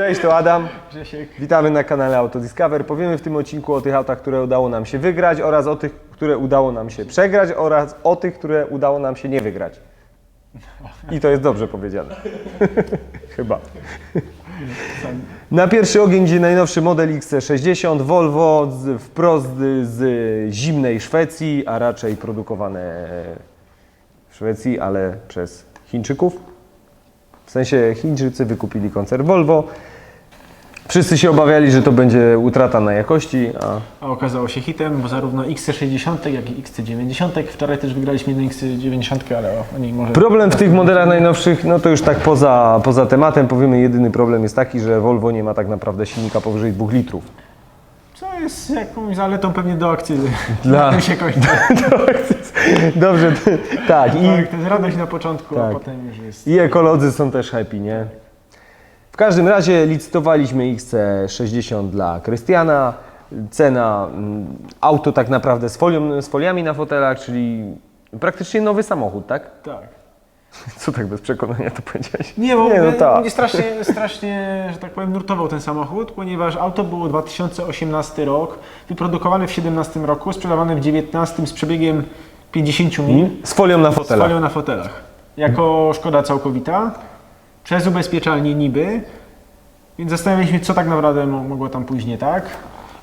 Cześć, to Adam. Grzesiek. Witamy na kanale Autodiscover. Powiemy w tym odcinku o tych autach, które udało nam się wygrać oraz o tych, które udało nam się przegrać oraz o tych, które udało nam się nie wygrać. I to jest dobrze powiedziane. Chyba. Na pierwszy ogień idzie najnowszy model XC60 Volvo z, wprost z zimnej Szwecji, a raczej produkowane w Szwecji, ale przez Chińczyków. W sensie Chińczycy wykupili koncern Volvo. Wszyscy się obawiali, że to będzie utrata na jakości, a A okazało się hitem, bo zarówno XC60, jak i XC90. Wczoraj też wygraliśmy jedną XC90, ale o, niej może... problem w tych modelach najnowszych, no to już tak poza, poza tematem powiemy, jedyny problem jest taki, że Volvo nie ma tak naprawdę silnika powyżej 2 litrów. Co jest jakąś zaletą pewnie do akcyzy. Dla- Na tym się kończy. Dobrze, t- tak. I, Tak, to jest radość na początku, Tak. a potem już jest... I ekolodzy są też happy, nie? W każdym razie licytowaliśmy XC60 dla Krystiana. Cena mm, auto tak naprawdę z, folią, z foliami na fotelach, czyli praktycznie nowy samochód, tak? Tak. Co tak bez przekonania to powiedziałeś? Nie, bo Nie, no tak. mnie strasznie, strasznie, że tak powiem, nurtował ten samochód, ponieważ auto było 2018 rok, wyprodukowane w 17 roku, sprzedawane w 19 z przebiegiem 50 mil. Z folią na z fotelach. folią na fotelach. Jako szkoda całkowita, przez ubezpieczalnię niby, więc zastanawialiśmy się, co tak naprawdę mo- mogło tam pójść nie tak.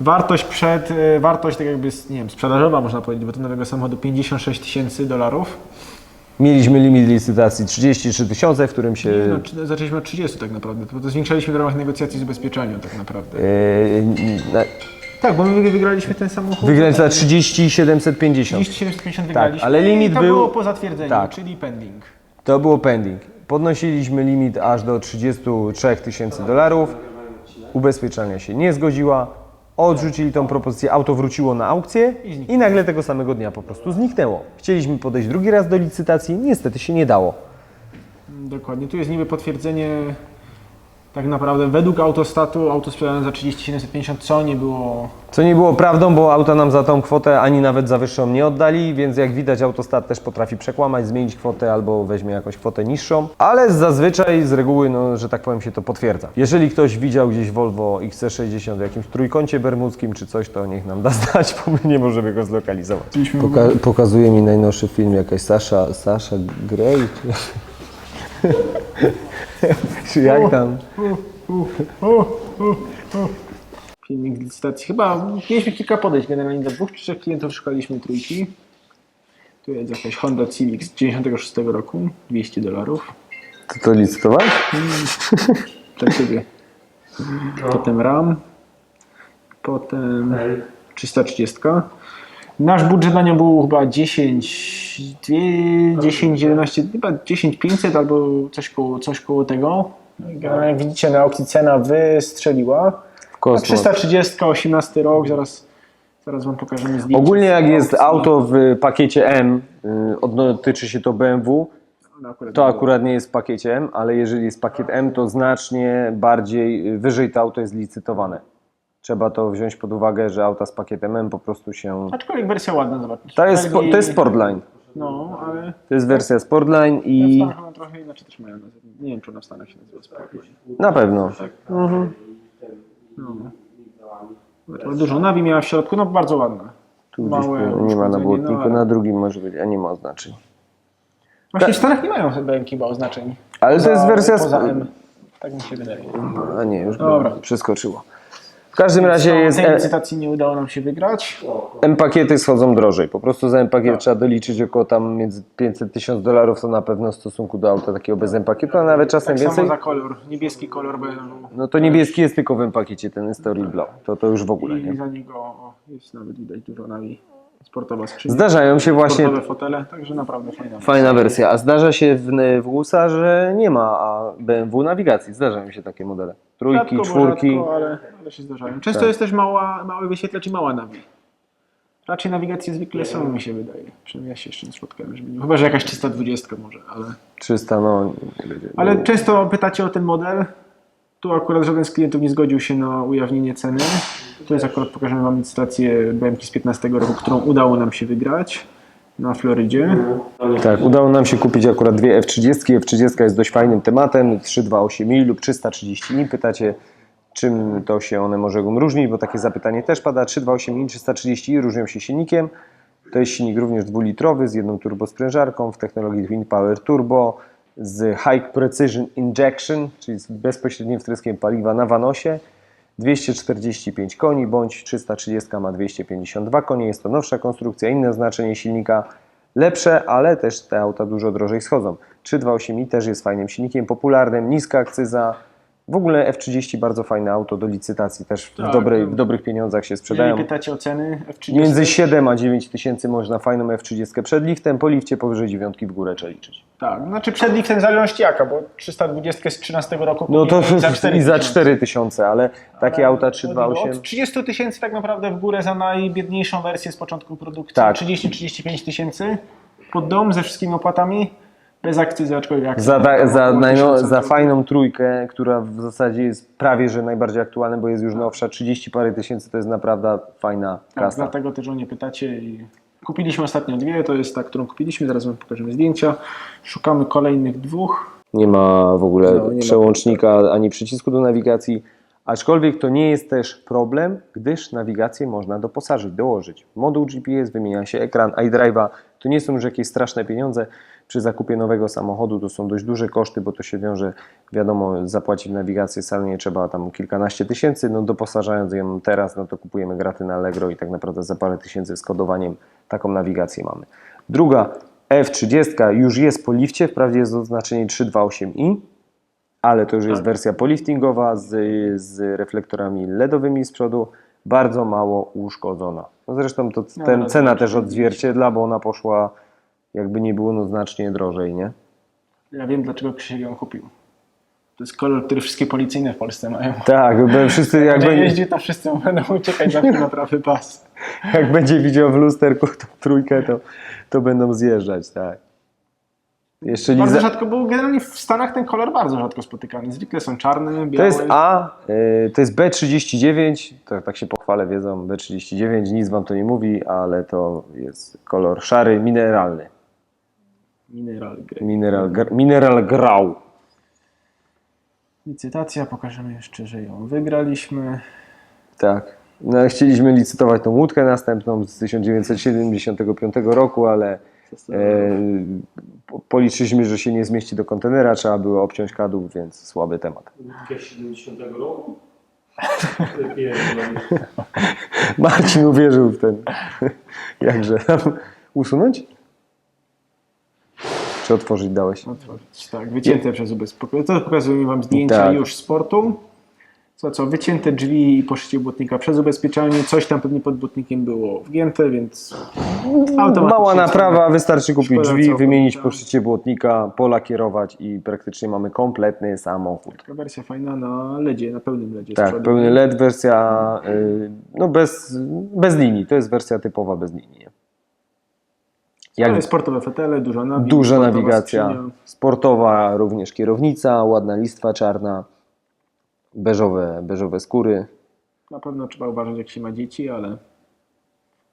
Wartość przed, e, wartość tak jakby, nie wiem, sprzedażowa można powiedzieć, bo to nowego samochodu 56 tysięcy dolarów. Mieliśmy limit licytacji 33 tysiące, w którym się... No, zaczęliśmy od 30 tak naprawdę, to, to zwiększaliśmy w ramach negocjacji z ubezpieczalnią tak naprawdę. Yy, na, Tak, bo my wygraliśmy ten samochód. wygrać za 30 750. 3750 wygraliśmy Tak, ale limit i to był- było po zatwierdzeniu, tak. czyli pending. To było pending. Podnosiliśmy limit aż do 33 tysięcy dolarów. Ubezpieczalnia się nie zgodziła. Odrzucili tą propozycję, auto wróciło na aukcję I nagle tego samego dnia po prostu zniknęło. Chcieliśmy podejść drugi raz do licytacji, niestety się nie dało. Dokładnie. Tu jest niby potwierdzenie tak naprawdę według autostatu auto sprzedane za 3750, co nie było Co nie było prawdą, bo auta nam za tą kwotę ani nawet za wyższą nie oddali, więc jak widać autostat też potrafi przekłamać, zmienić kwotę albo weźmie jakąś kwotę niższą, ale zazwyczaj z reguły, no, że tak powiem, się to potwierdza. Jeżeli ktoś widział gdzieś Volvo XC60 w jakimś trójkącie bermudzkim czy coś, to niech nam da znać, bo my nie możemy go zlokalizować. Poka- pokazuje mi najnowszy film jakaś Sasha, Sasha Grey, czy, jak tam? filmik z licytacji. Chyba mieliśmy kilka podejść generalnie do dwóch czy trzech klientów szukaliśmy trójki. Tu jest jakaś Honda Civic z 96 roku, 200 dolarów. Ty to licytowałeś? Dla Ciebie. Potem RAM. Potem 330. Nasz budżet na nią był chyba 10, dwie- 10, 11, chyba 10 500 albo coś koło, coś koło tego. Jak widzicie na aukcji cena wystrzeliła. Kosmos. 330, 18 rok, zaraz, zaraz Wam pokażemy zdjęcie. Ogólnie jak jest auto w pakiecie M, y, odno- tyczy się to BMW, to akurat nie jest w pakiecie M, ale jeżeli jest pakiet M, to znacznie bardziej, wyżej to auto jest licytowane. Trzeba to wziąć pod uwagę, że auta z pakietem M po prostu się... Aczkolwiek wersja ładna, zobaczcie. To jest, spo- to jest Sportline. No, ale To jest wersja Sportline w i Stanach ona trochę inaczej też mają nazwę. Nie wiem, czy ona w Stanach się nazywa Sportline. na pewno. No. To Dużo nawi miała w środku, no bardzo ładna. Tu gdzieś Małe tu nie ma na błotniku, no, ale- na drugim może być, a nie ma oznaczeń. Właśnie w Stanach nie mają chyba chyba oznaczeń. Ale to jest wersja... Poza sp- M. Tak mi się wydaje. A nie, już Dobra. Dobra. przeskoczyło. W każdym razie jest... tej E- licytacji nie udało nam się wygrać. M-pakiety schodzą drożej. Po prostu za M-pakiet trzeba doliczyć około tam między 500 tysiąc dolarów, to na pewno w stosunku do auta takiego bez M-pakietu, a nawet czasem Tak więcej. samo za kolor. Niebieski kolor BMW. No to niebieski jest tylko w M-pakiecie, ten Story Blow. To to już w ogóle, I nie? za niego o, jest nawet widać dużo nawi. Sportowa skrzynia. Zdarzają się właśnie Sportowe fotele, także naprawdę fajna. fajna wersja, a zdarza się w, w USA, że nie ma a BMW nawigacji. Zdarzają się takie modele. Trójki, Rzadko, bo czwórki. Rzadko, ale, ale się zdarzają. Często Tak. jest też mała, mały wyświetlacz i mała nawi. Raczej nawigacje zwykle są, mi się wydaje. Przynajmniej ja się jeszcze nie spotkałem, żeby nie... Chyba, że jakaś 320 może, ale... 300, no nie będzie. Ale często pytacie o ten model. Tu akurat żaden z klientów nie zgodził się na ujawnienie ceny. Tu jest akurat, pokażemy Wam licytację BMK z 15 roku, którą udało nam się wygrać. na Florydzie. Tak, udało nam się kupić akurat dwie F30. F30 jest dość fajnym tematem, 328i lub 330i. Pytacie, czym to się one mogą różnić, bo takie zapytanie też pada. 328i, 330i różnią się silnikiem. To jest silnik również dwulitrowy z jedną turbosprężarką w technologii Twin Power Turbo z High Precision Injection, czyli z bezpośrednim wtryskiem paliwa na Vanosie. 245 koni bądź 330 ma 252 konie. Jest to nowsza konstrukcja, inne znaczenie silnika, lepsze, ale też te auta dużo drożej schodzą. 328i też jest fajnym silnikiem, popularnym, niska akcyza. W ogóle F30 bardzo fajne auto do licytacji, też w, Tak, dobrej, tak. w dobrych pieniądzach się sprzedają. Jeżeli pytacie o ceny F30, Między 7 a 9 tysięcy można fajną F30 przed liftem, po lifcie powyżej dziewiątki w górę trzeba liczyć. tak, znaczy przed liftem w zależności jaka, bo 320 z 13 roku No to za 4 i za tysiące. 4 tysiące, ale takie auta Od 328. 30 tysięcy tak naprawdę w górę za najbiedniejszą wersję z początku produkcji. Tak. 30-35 tysięcy pod dom ze wszystkimi opłatami, bez akcyzy, aczkolwiek akcyza. Za, ta, za, najno, 1000 za fajną trójkę, która w zasadzie jest prawie że najbardziej aktualna, bo jest już nowsza, 30 parę tysięcy to jest naprawdę fajna Tak, kasa. dlatego też o nie pytacie. I kupiliśmy ostatnio dwie, to jest ta, którą kupiliśmy, zaraz wam pokażemy zdjęcia. Szukamy kolejnych dwóch. Nie ma w ogóle No, nie ma przełącznika ani przycisku do nawigacji, aczkolwiek to nie jest też problem, gdyż nawigację można doposażyć, dołożyć. Moduł GPS, wymienia się ekran, iDrive'a, to nie są już jakieś straszne pieniądze. Przy zakupie nowego samochodu to są dość duże koszty, bo to się wiąże, wiadomo, zapłacić nawigację w salonie trzeba tam kilkanaście tysięcy, no doposażając ją teraz, no to kupujemy graty na Allegro i tak naprawdę za parę tysięcy z kodowaniem taką nawigację mamy. Druga F30 już jest po lifcie, wprawdzie jest oznaczenie 328i, ale to już jest wersja poliftingowa z, z reflektorami LEDowymi z przodu, bardzo mało uszkodzona. No zresztą to No, ten, ale cena też odzwierciedla, bo ona poszła jakby nie było no znacznie drożej, nie? Ja wiem, dlaczego Krzysiek ją kupił. To jest kolor, który wszystkie policyjne w Polsce mają. Tak, bo wszyscy jak będzie, jeździ, to wszyscy będą uciekać zawsze na prawy pas. jak będzie widział w lusterku tą trójkę, to, to będą zjeżdżać, tak. Jeszcze Bardzo Liza, rzadko, bo generalnie w Stanach ten kolor bardzo rzadko spotykany. Zwykle są czarne, białe. To jest A, y, to jest B39, to, tak się pochwalę wiedzą, B39, nic wam to nie mówi, ale to jest kolor szary, mineralny. Mineral grey. Mineral, gr- mineral grau. Licytacja, pokażemy jeszcze, że ją wygraliśmy. Tak. No, chcieliśmy licytować tą łódkę następną z 1975 roku, ale e, po- policzyliśmy, że się nie zmieści do kontenera, trzeba było obciąć kadłub, więc słaby temat. Łódkę 70 roku? Marcin uwierzył w ten. Jakże? Usunąć? Czy otworzyć dałeś? Otworzyć, tak, wycięte przez ubezpieczenie. To pokazuję wam zdjęcia Tak. już z portu. Co, co, wycięte drzwi i poszycie błotnika przez ubezpieczalnię. Coś tam pewnie pod błotnikiem było wgięte, więc automatycznie Mała naprawa, wystarczy kupić Szkoda drzwi, całkowicie. wymienić poszycie błotnika, polakierować i praktycznie mamy kompletny samochód. taka wersja fajna na LEDzie, na pełnym LEDzie. z Tak, przodu. pełny LED, wersja y, no bez, bez linii, to jest wersja typowa bez linii. nie? Ale Jak sportowe fotele, duża nawi- duża nawigacja, skrzynia. sportowa również kierownica, ładna listwa czarna, beżowe, beżowe skóry. Na pewno trzeba uważać jak się ma dzieci, ale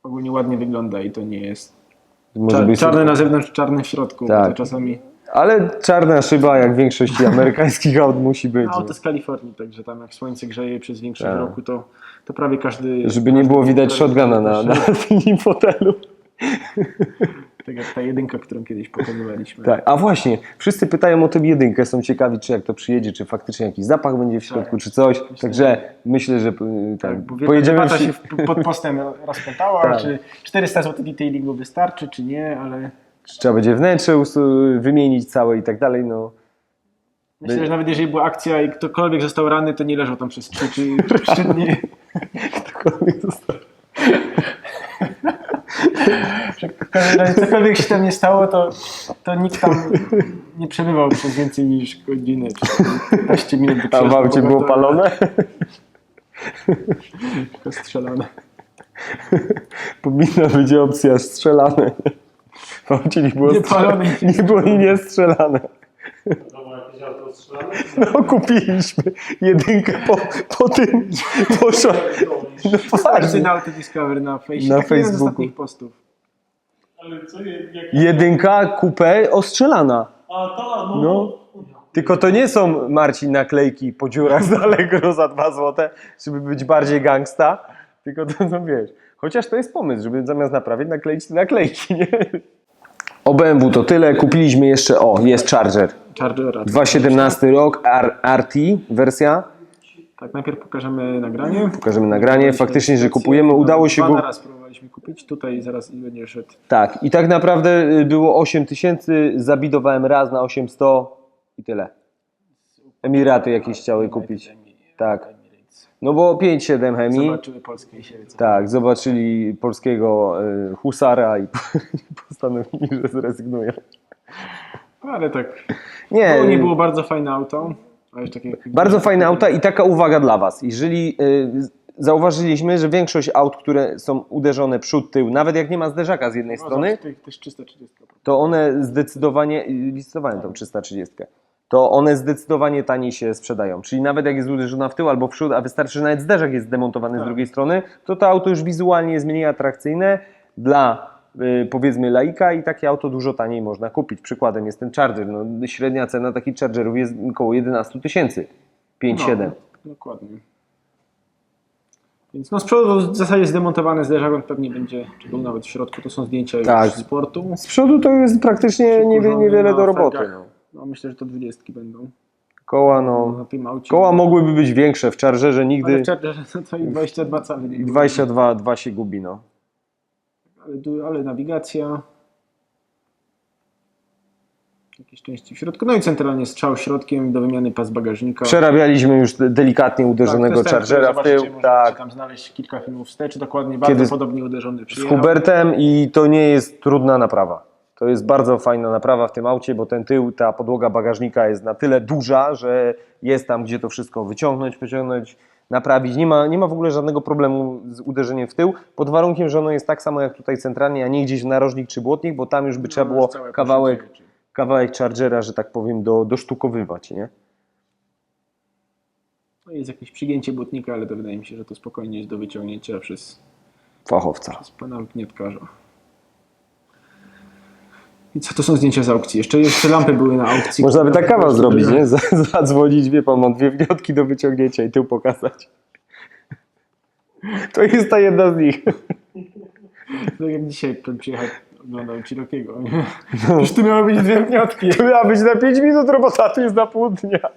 ogólnie ładnie wygląda i to nie jest Może Cza- być, czarne na zewnątrz, czarne w środku. Tak. To czasami ale czarna szyba, jak w większości amerykańskich aut musi być. No, auto z Kalifornii, także tam jak słońce grzeje przez większość Tak. roku, to, to prawie każdy... Żeby nie było widać shotguna na, na tylnym fotelu. Tak jak ta jedynka, którą kiedyś pokazywaliśmy. Tak, a właśnie, wszyscy pytają o tę jedynkę, są ciekawi, czy jak to przyjedzie, czy faktycznie jakiś zapach będzie w środku, Tak. czy coś. Myślę, Także myślę, że y, tak, Tak, pojedziemy przy... się pod postem rozpętała, Tak. czy 400 zł detailingu wystarczy, czy nie, ale czy trzeba będzie wnętrze wymienić całe i tak dalej, no. myślę, że nawet jeżeli była akcja i ktokolwiek został ranny, to nie leżał tam przez 3 czy 3 dni. Cokolwiek zostało. Cokolwiek się tam nie stało, to, to nikt tam nie przebywał przez więcej niż godzinę, czy 15 minut A w aucie było palone? Tylko strzelane. Powinna być opcja strzelane. W aucie nie było, Nie palone. strzelane. nie było i nie strzelane. No kupiliśmy jedynkę po, po tym, poszła. No Zobaczcie poważnie. na Auto Discover na Facebooku. Na z Facebooku. ostatnich postów. Ale co, jak... Jedynka, kupę ostrzelana. A ta, no. No. Tylko to nie są, Marcin, naklejki po dziurach z Allegro za 2 złote, żeby być bardziej gangsta, tylko to, no wiesz, chociaż to jest pomysł, żeby zamiast naprawić, nakleić te naklejki, nie? O BMW to tyle, kupiliśmy jeszcze, o, jest Charger, Chargera. 2.17 rok, RT wersja, Tak, najpierw pokażemy nagranie. pokażemy nagranie, faktycznie, że kupujemy, udało się Dwa go... na raz próbowaliśmy kupić, tutaj zaraz będzie szedł. Tak, i tak naprawdę y, było 8 tysięcy, zabidowałem raz na 800 i tyle. Emiraty jakieś chciały kupić. Tak. No bo 5-7 chemii. Zobaczyły polskie i się co. Tak, zobaczyli polskiego y, husara i postanowili, że zrezygnują. Ale tak, Nie, było, nie było bardzo fajne auto. Takie, bardzo fajne auta i taka uwaga dla Was. Jeżeli y, z- zauważyliśmy, że większość aut, które są uderzone przód, tył, nawet jak nie ma zderzaka z jednej No, strony, To to jest 330. to one zdecydowanie, listowałem tą 330, to one zdecydowanie taniej się sprzedają. Czyli nawet jak jest uderzona w tył albo w przód, a wystarczy, że nawet zderzak jest zdemontowany z Tak. drugiej strony, to to auto już wizualnie jest mniej atrakcyjne dla powiedzmy laika i takie auto dużo taniej można kupić. Przykładem jest ten Charger. No, średnia cena takich Chargerów jest około 11 tysięcy. 5-7. No, dokładnie. Więc no z przodu w zasadzie zdemontowany zderzak, on pewnie będzie, czy był nawet w środku, to są zdjęcia Tak. już z sportu. Z przodu to jest praktycznie niewiele na do roboty. No. No myślę, że to 20 będą Koła, no, aucie. koła mogłyby być większe. W Chargerze Ale nigdy w Chargerze no to i 22 cale nie i było. 22 2 się gubi. No. Ale, ale nawigacja. Jakieś części w środku. No i centralnie strzał środkiem do wymiany pas bagażnika. Przerabialiśmy już de- delikatnie uderzonego Tak, jest ten, Chargera w tył. Tak, tam znaleźć kilka filmów wstecz, dokładnie bardzo Kiedy z- podobnie uderzony z przyjechał. Hubertem i to nie jest trudna naprawa. To jest bardzo fajna naprawa w tym aucie, bo ten tył, ta podłoga bagażnika jest na tyle duża, że jest tam, gdzie to wszystko wyciągnąć, pociągnąć, naprawić. Nie ma, nie ma w ogóle żadnego problemu z uderzeniem w tył, pod warunkiem, że ono jest tak samo jak tutaj centralnie, a nie gdzieś w narożnik czy błotnik, bo tam już by trzeba No, było kawałek, kawałek Chargera, że tak powiem, do, dosztukowywać, nie? No jest jakieś przygięcie błotnika, ale to wydaje mi się, że to spokojnie jest do wyciągnięcia przez, Fachowca. przez pana lotnietkarza. I co to są zdjęcia z aukcji? Jeszcze, jeszcze lampy były na aukcji. Można by tak kawał zrobić, nie? Zadzwonić, wie pan, mam dwie wniotki do wyciągnięcia i tył pokazać. To jest ta jedna z nich. No jak dzisiaj przyjechał, oglądał Cirokiego. Już tu miały być dwie wniotki. To miała być na 5 minut robota, tu jest na pół dnia.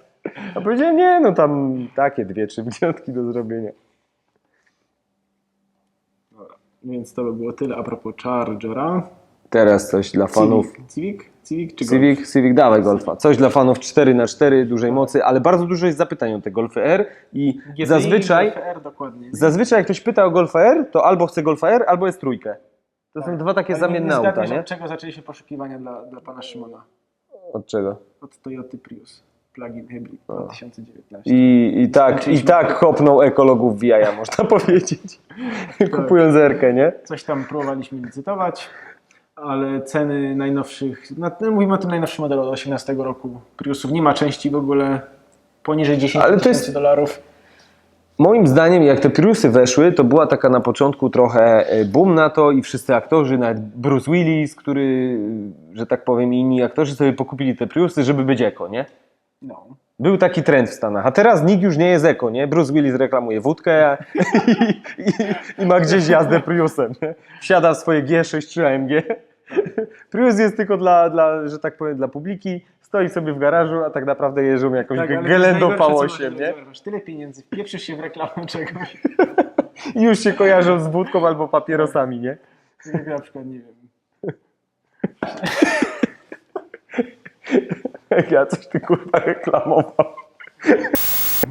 A powiedziałem, nie, no tam takie dwie, trzy wniotki do zrobienia. Dobra, Więc to by było tyle a propos Chargera. Teraz coś dla fanów. Civic? Civic? Civic czy Golf? Civic, Civic, dawaj Golfa. Coś dla fanów 4x4, dużej mocy, ale bardzo dużo jest zapytań o te Golfy R i GTI, zazwyczaj, Golf R dokładnie. zazwyczaj jak ktoś pyta o Golfa R, to albo chce Golfa R, albo jest trójkę. To są dwa takie zamienne nie auta, zgadniesz, nie? Od czego zaczęliśmy poszukiwania dla, dla pana Szymona? Od czego? Od Toyoty Prius. Plug-in hybrid 2019. I, i, tak, I tak hopnął ekologów w jaja, można powiedzieć. Kupując Erkę, nie? Coś tam próbowaliśmy licytować, ale ceny najnowszych, na, no mówimy o tym najnowszym modelu od 18 roku Priusów, nie ma części w ogóle poniżej 10 Ale to tysięcy jest- dolarów. Moim zdaniem, jak te Priusy weszły, to była taka na początku trochę e, boom na to i wszyscy aktorzy, nawet Bruce Willis, który, że tak powiem, inni aktorzy sobie pokupili te Priusy, żeby być eko, nie? No. Był taki trend w Stanach, a teraz nikt już nie jest eko, nie? Bruce Willis reklamuje wódkę i, i, i ma gdzieś jazdę Priusem, nie? Wsiada w swoje G6 czy AMG. Prius jest tylko dla, dla, że tak powiem, dla publiki, stoi sobie w garażu, a tak naprawdę jeżdżą jakąś Tak, Gelendą najgorsze, co V8, masz, nie? Masz tyle pieniędzy, wpieprzysz się w reklamę czegoś. I już się kojarzą z wódką albo papierosami, nie? Jak na przykład, nie wiem, Jak ja coś ty kurwa reklamował.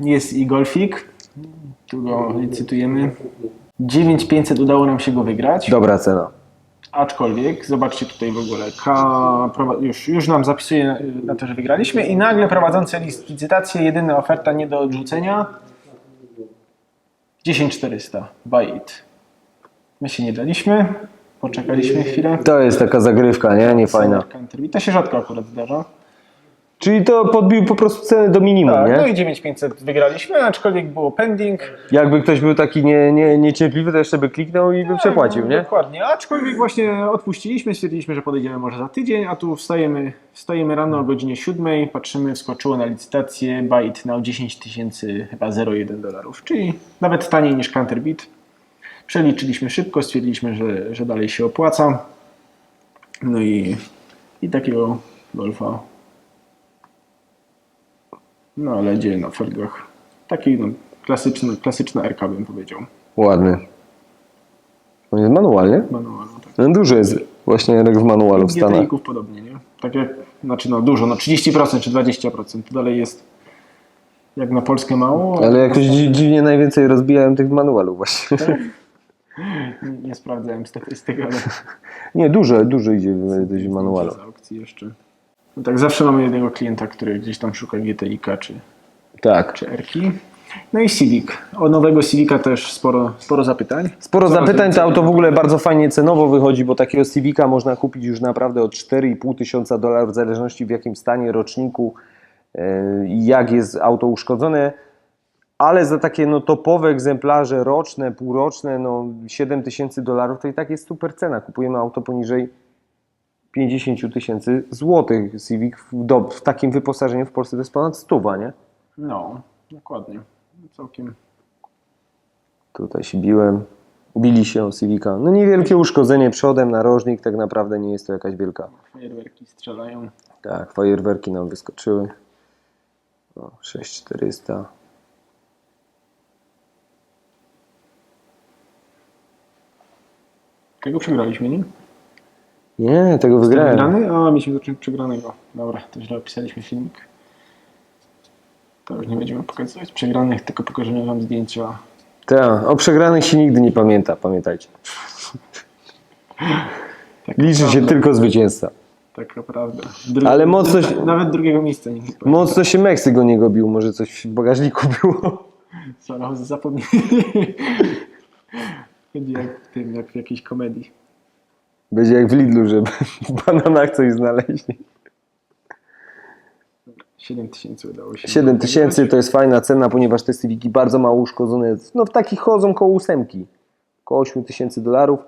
Jest i Golfik, tu go licytujemy. 9500 udało nam się go wygrać. Dobra cena. Aczkolwiek, zobaczcie tutaj w ogóle, K, już, już nam zapisuje na, to, że wygraliśmy i nagle prowadzący licytację, jedyna oferta nie do odrzucenia 10400, buy it. My się nie daliśmy, poczekaliśmy chwilę. To jest taka zagrywka, nie? Nie fajna. Country. I to się rzadko akurat zdarza. Czyli to podbił po prostu cenę do minimum, Tak, nie? no i 9500 wygraliśmy, aczkolwiek było pending. Jakby ktoś był taki nie, nie, niecierpliwy, to jeszcze by kliknął i by przepłacił, No, nie? Dokładnie, aczkolwiek właśnie odpuściliśmy, stwierdziliśmy, że podejdziemy może za tydzień, a tu wstajemy, wstajemy rano o godzinie 7, patrzymy, wskoczyło na licytację Byte na 10 tysięcy, chyba 0,1 dolarów, czyli nawet taniej niż Counterbit. Przeliczyliśmy szybko, stwierdziliśmy, że, że dalej się opłaca. No i, i takiego Golfa na ledzie, na felgach. Taki no, klasyczny, klasyczna RK bym powiedział. Ładny. On jest manualnie? Manualny, tak. No duży jest właśnie jak w manualu w Stanach. GTI-ków podobnie, nie? Tak jak, znaczy no dużo, no 30% czy 20%. To dalej jest jak na Polskę mało. Ale jakoś dzi- dziwnie najwięcej rozbijałem tych w manualu właśnie. Nie, nie sprawdzałem statystyk, ale Nie, duże, duży idzie w- w manualu. z aukcji jeszcze. Tak, zawsze mamy jednego klienta, który gdzieś tam szuka GTI-ka czy, Tak. czy R-ki. No i Civic. O nowego Civica też sporo, sporo zapytań. Sporo Coraz zapytań, to auto w ogóle bardzo fajnie cenowo wychodzi, bo takiego Civica można kupić już naprawdę od 4,5 tysiąca dolarów, w zależności w jakim stanie, roczniku i jak jest auto uszkodzone. Ale za takie no, topowe egzemplarze roczne, półroczne, no 7 tysięcy dolarów to i tak jest super cena. Kupujemy auto poniżej 50 tysięcy złotych. Civic w, do, w takim wyposażeniu w Polsce to jest ponad stuwa, nie? No, dokładnie. Całkiem. Tutaj się biłem. Bili się o Civica. No niewielkie uszkodzenie przodem, narożnik, tak naprawdę nie jest to jakaś wielka. Fajerwerki strzelają. Tak, fajerwerki nam wyskoczyły. No, 6400. Tego przegraliśmy, nie? Nie, tego wygrałem. Wygrany? A, mieliśmy zacząć przegranego. Dobra, to źle opisaliśmy filmik. To już nie będziemy pokazywać przegranych, tylko pokażemy wam zdjęcia. Tak, o przegranych się nigdy nie pamięta, pamiętajcie. Tak Liczy się naprawdę, tylko zwycięzca. Tak naprawdę. Dru- Ale mocno się- Nawet drugiego miejsca nie pamiętam. Mocno się Meksyk o niego bił, może coś w bagażniku było. Zaraz zapomnieli. Będzie jak w tym, jak w jakiejś komedii. Będzie jak w Lidlu, żeby w bananach coś znaleźli. 7 tysięcy udało się. 7 tysięcy to jest fajna cena, ponieważ te Civiki bardzo mało uszkodzone. No w takich chodzą koło ósemki. Koło 8 tysięcy dolarów.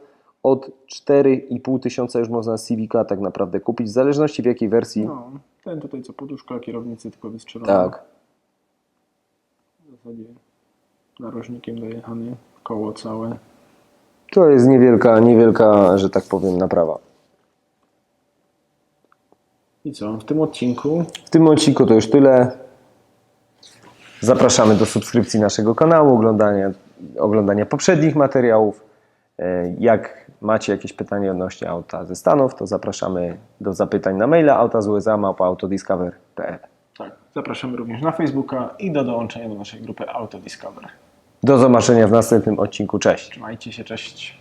Od 4,5 tysiąca już można Civica tak naprawdę kupić, w zależności w jakiej wersji. No, ten tutaj co poduszka kierownicy tylko wystrzelona. tak. W zasadzie narożnikiem dojechany. Koło całe. To jest niewielka, niewielka, że tak powiem, naprawa. I co? W tym odcinku W tym odcinku to już tyle. Zapraszamy do subskrypcji naszego kanału, oglądania, oglądania poprzednich materiałów. E, Jak macie jakieś pytania odnośnie auta ze Stanów, to zapraszamy do zapytań na maila auta z USA autodiscover.pl. tak, zapraszamy również na Facebooka i do dołączenia do naszej grupy Auto Discover. Do zobaczenia w następnym odcinku. Cześć! Trzymajcie się, cześć.